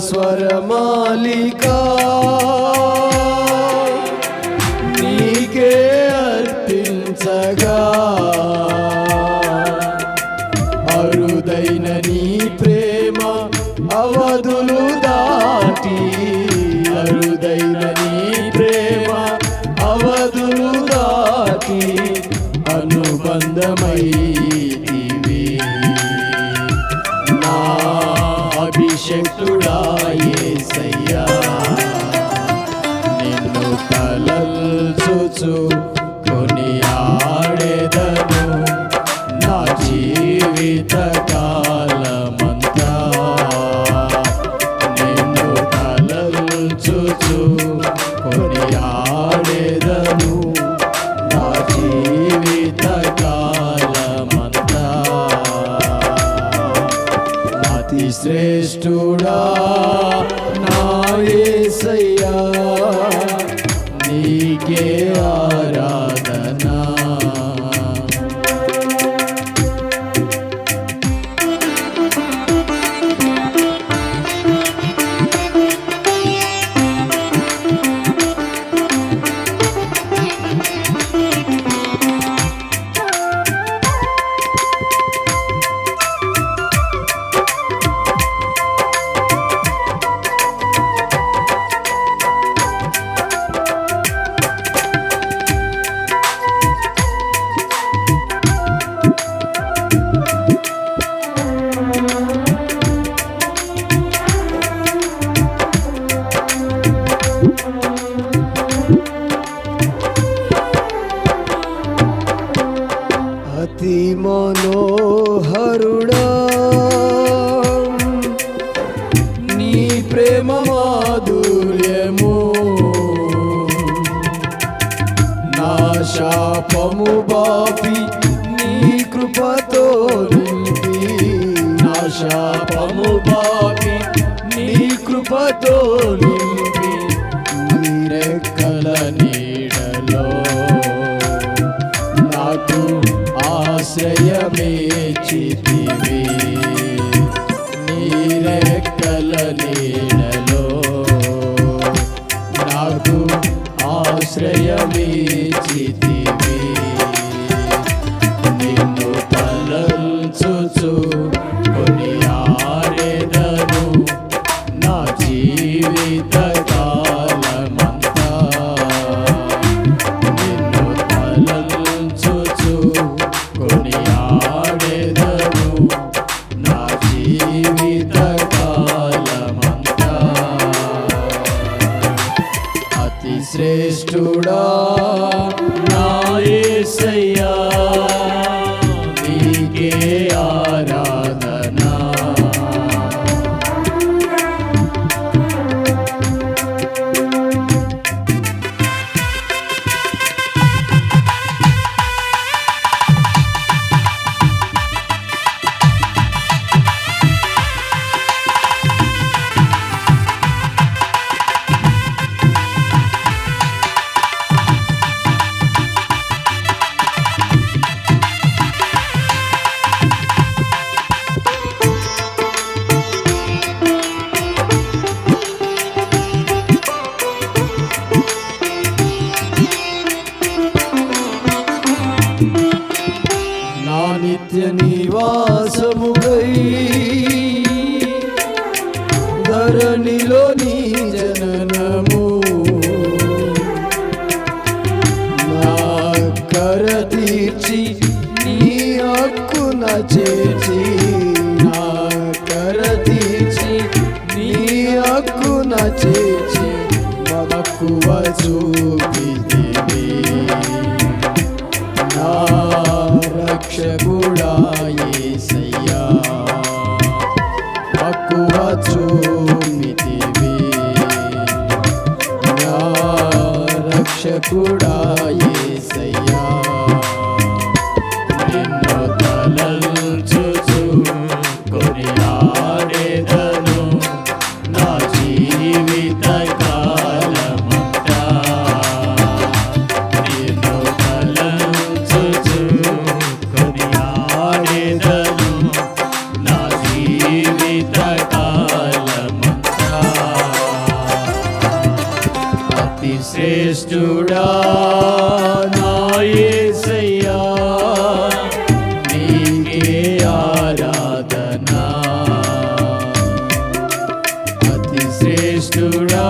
అనురాగ స్వరమాలిక నీకే అర్పించగా. అరుదైన నీ ప్రేమ అవధులు దాటి. అరుదైన నీ ప్రేమ అవధులు దాటి. అనుబంధమైతివి నిన్ను తలల్చుచు కొని ఆడెదను నా జీవిత కాలమంతా నిన్ను తలల్చుచు కొని ఆడెదను నా జీవిత కాలమంతా అతి శ్రేష్ఠుడా నా ఏసయ్యా. నీకే ప్రేమ మాధుర్యము నా శాపము బాపి నీ కృపతో నింపి. నా శాపము బాపి నీ కృపతో నింపి. నీరెక్కల నీడలో నాకు ఆశ్రయమే చితివి. నీడలో నాకు ఆశ్రయమీ శ్రేష్ఠుడా. నా నిత్య నివాసముగై ధరణిలో నీ జననము. నా కర తీర్చి నీ హక్కున చేర్చి. నా కర తీర్చి నీ హక్కున చేర్చి. మక్కువ చూపితివి food. శ్రేష్ఠుడా నాయసయ్యా నీకే ఆరాధనా. అతి శ్రేష్ఠుడా